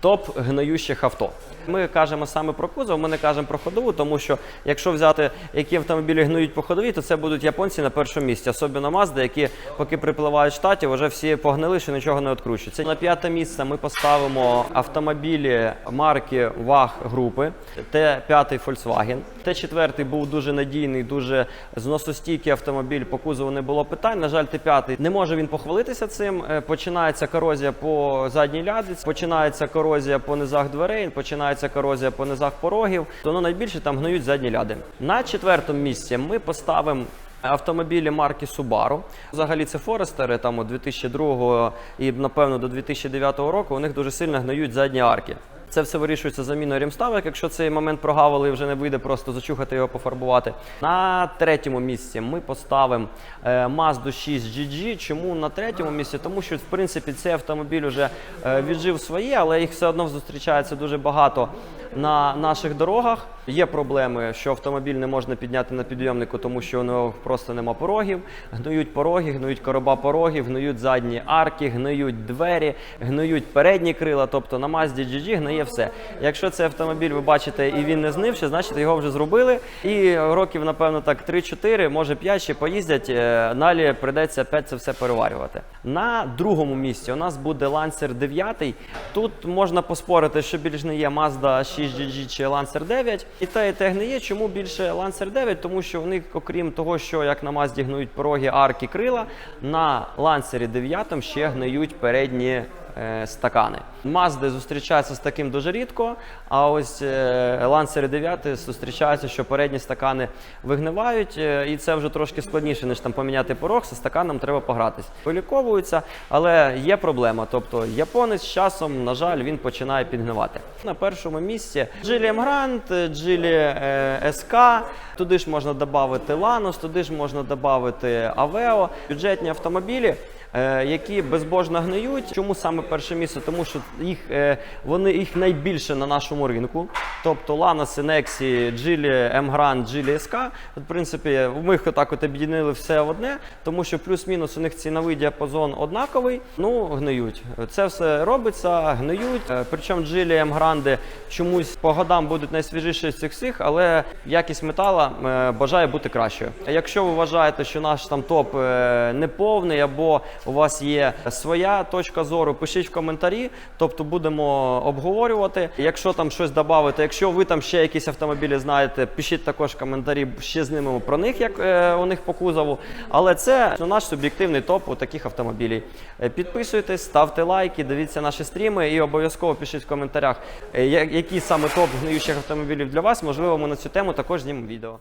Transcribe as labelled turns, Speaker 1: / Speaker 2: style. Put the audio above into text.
Speaker 1: топ гниючих авто. Ми кажемо саме про кузов, ми не кажемо про ходову, тому що якщо взяти, які автомобілі гниють по ходовій, то це будуть японці на першому місці, особливо Mazda, які поки припливають штатів, вже всі погнили, що нічого не відкручується. На п'яте місце ми поставимо автомобілі марки ВАГ групи. Т5 Volkswagen. Т4 був дуже надійний, дуже зносостійкий автомобіль. По кузову не було питань. На жаль, Т5 не може він похвалитися цим. Е, Починається корозія по задній лядиці, починається корозія по низах дверей, починається корозія по низах порогів. То ну, найбільше там гнують задні ляди. На четвертому місці ми поставимо. Автомобілі марки Subaru. Взагалі це Форестери там у 2002 і напевно до 2009 року у них дуже сильно гниють задні арки. Це все вирішується заміною рімставок, якщо цей момент прогавили, вже не вийде просто зачухати його, пофарбувати. На третьому місці ми поставимо е, Mazda 6 GG. Чому на третьому місці? Тому що в принципі цей автомобіль вже е, віджив своє, але їх все одно зустрічається дуже багато на наших дорогах. Є проблеми, що автомобіль не можна підняти на підйомнику, тому що у нього просто нема порогів. Гниють пороги, гниють короба порогів, гниють задні арки, гниють двері, гниють передні крила. Тобто на Mazda GG гниє все. Якщо цей автомобіль ви бачите і він не знивши, значить його вже зробили. І років, напевно, так 3-4, може 5 ще поїздять. е, Далі прийдеться опять це все переварювати. На другому місці у нас буде Lancer 9. Тут можна поспорити, що більш не є Mazda 6 GG чи Lancer 9. І те, і те гниє. Чому більше Lancer 9? Тому що в них, окрім того, що як на Мазді гнують пороги, арки, крила, на Lancer 9 ще гниють передні стакани. Мазди зустрічаються з таким дуже рідко, а ось е, Lancer 9 зустрічається, що передні стакани вигнивають, е, і це вже трошки складніше, ніж там поміняти порог, зі стаканом треба погратись. Виліковуються, але є проблема. Тобто японець з часом, на жаль, він починає підгнивати. На першому місці Emgrand, Geely е, SK, туди ж можна додати Lanos, туди ж можна додати Aveo, бюджетні автомобілі е, які безбожно гниють. Чому саме перше місце? Тому що їх е, вони їх найбільше на нашому ринку. Тобто Lanos, Nexi, Geely, M-Grand, Geely SK. В принципі, ми їх отак от об'єднали все в одне, тому що плюс-мінус у них ціновий діапазон однаковий. Ну гниють. Це все робиться, гниють. Е, Причому Geely, M-Grand чомусь по годам будуть найсвіжіші з цих всіх, але якість метала е, бажає бути кращою. Якщо ви вважаєте, що наш там топ неповний або у вас є своя точка зору, пишіть в коментарі, тобто будемо обговорювати. Якщо там щось додати, якщо ви там ще якісь автомобілі знаєте, пишіть також коментарі, ще знімемо про них, як е, у них по кузову. Але це наш суб'єктивний топ у таких автомобілів. Е, Підписуйтесь, ставте лайки, дивіться наші стріми і обов'язково пишіть в коментарях, е, я- саме топ гниючих автомобілів для вас. Можливо, ми на цю тему також знімемо відео.